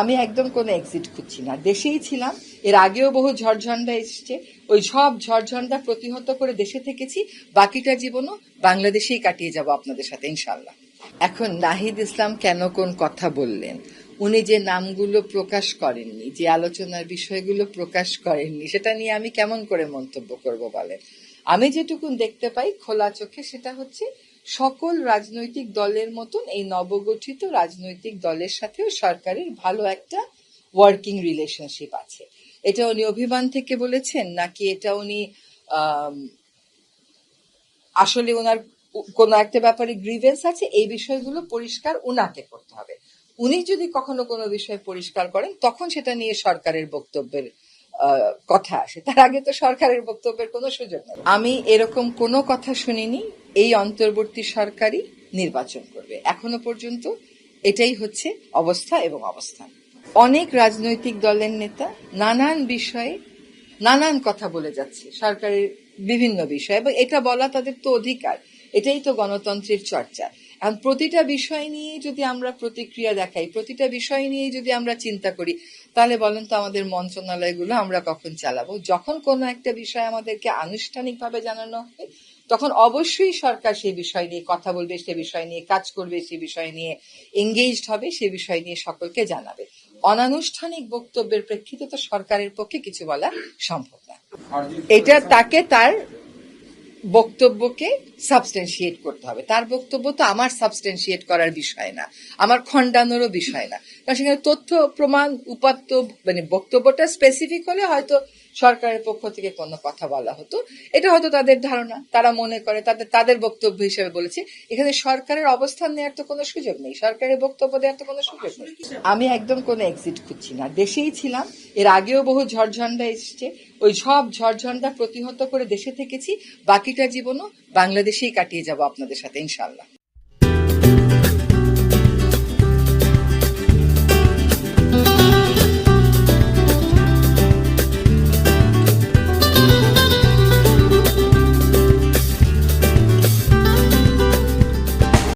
আমি একদম কোনো এক্সিট খুঁজছি না। দেশেই ছিলাম, এর আগেও বহু ঝড়ঝন্ডা এসছে। ওই সব ঝড়ঝন্ডা প্রতিহত করে দেশে থেকেছি, বাকিটা জীবনও বাংলাদেশেই কাটিয়ে যাব আপনাদের সাথে ইনশাল্লাহ এখন নাহিদ ইসলাম কেন কোন কথা বললেন? উনি যে নামগুলো প্রকাশ করেননি, যে আলোচনার বিষয়গুলো প্রকাশ করেননি, সেটা নিয়ে আমি কেমন করে মন্তব্য করব বলেন? আমি যেটুকুন দেখতে পাই খোলা চোখে, সেটা হচ্ছে সকল রাজনৈতিক দলের মতন এই নবগঠিত রাজনৈতিক দলের সাথেও সরকারের ভালো একটা ওয়ার্কিং রিলেশনশিপ আছে। এটা উনি অভিমান থেকে বলেছেন, নাকি এটা উনি আসলে ওনার কোন একটা ব্যাপারে গ্রিভেন্স আছে? এই বিষয়গুলো পরিষ্কার উনাকে করতে হবে। উনি যদি কখনো কোনো বিষয় পরিষ্কার করেন, তখন সেটা নিয়ে সরকারের বক্তব্যের কথা আসে। তার আগে তো সরকারের বক্তব্যের কোনো সুযোগ নেই। আমি এরকম কোনো কথা শুনিনি। এই অন্তর্বর্তী সরকারই নির্বাচন করবে। এখনও পর্যন্ত এটাই হচ্ছে অবস্থা এবং অবস্থান। অনেক রাজনৈতিক দলের নেতা নানান বিষয়ে নানান কথা বলে যাচ্ছে, সরকারের বিভিন্ন বিষয়, এবং এটা বলা তাদের তো অধিকার। এটাই তো গণতন্ত্রের চর্চা। এখন প্রতিটা বিষয় নিয়ে যদি আমরা প্রতিক্রিয়া দেখাই প্রতিটা বিষয় নিয়ে যদি আমরা চিন্তা করি তাহলে বলেন তো আমাদের মন্ত্রণালয়গুলো আমরা কখন চালাবো? যখন কোনো একটা বিষয় আমাদেরকে আনুষ্ঠানিকভাবে জানানো হবে তখন অবশ্যই সরকার সেই বিষয় নিয়ে কথা বলবে সে বিষয় নিয়ে কাজ করবে সে বিষয় নিয়ে এঙ্গেজড হবে সে বিষয় নিয়ে সকলকে জানাবে। অনানুষ্ঠানিক বক্তব্যের প্রেক্ষিতে তো সরকারের পক্ষে কিছু বলা সম্ভব না। এটা তাকে তার বক্তব্যকে সাবস্টেন্সিয়েট করতে হবে। তার বক্তব্য তো আমার সাবস্টেন্সিয়েট করার বিষয় না। আমার খণ্ডানোরও বিষয় না। কারণ সেখানে তথ্য, প্রমাণ, উপাত্ত মানে বক্তব্যটা স্পেসিফিক হলে হয়তো সরকারের পক্ষ থেকে কোনো কথা বলা হতো। এটা হয়তো তাদের ধারণা। তারা মনে করে, তাদের তাদের বক্তব্য হিসেবে বলেছে। এখানে সরকারের অবস্থান নেওয়ার তো কোনো সুযোগ নেই। সরকারের বক্তব্য দেওয়ার তো কোনো সুযোগ নেই। আমি একদম কোনো এক্সিট খুঁজছি না। দেশেই ছিলাম। এর আগেও বহু ঝড়ঝণ্ডা এসছে। ওই সব ঝড়ঝন্ডা প্রতিহত করে দেশে থেকেছি। বাকিটা জীবনও বাংলাদেশেই কাটিয়ে যাব আপনাদের সাথে ইনশাল্লাহ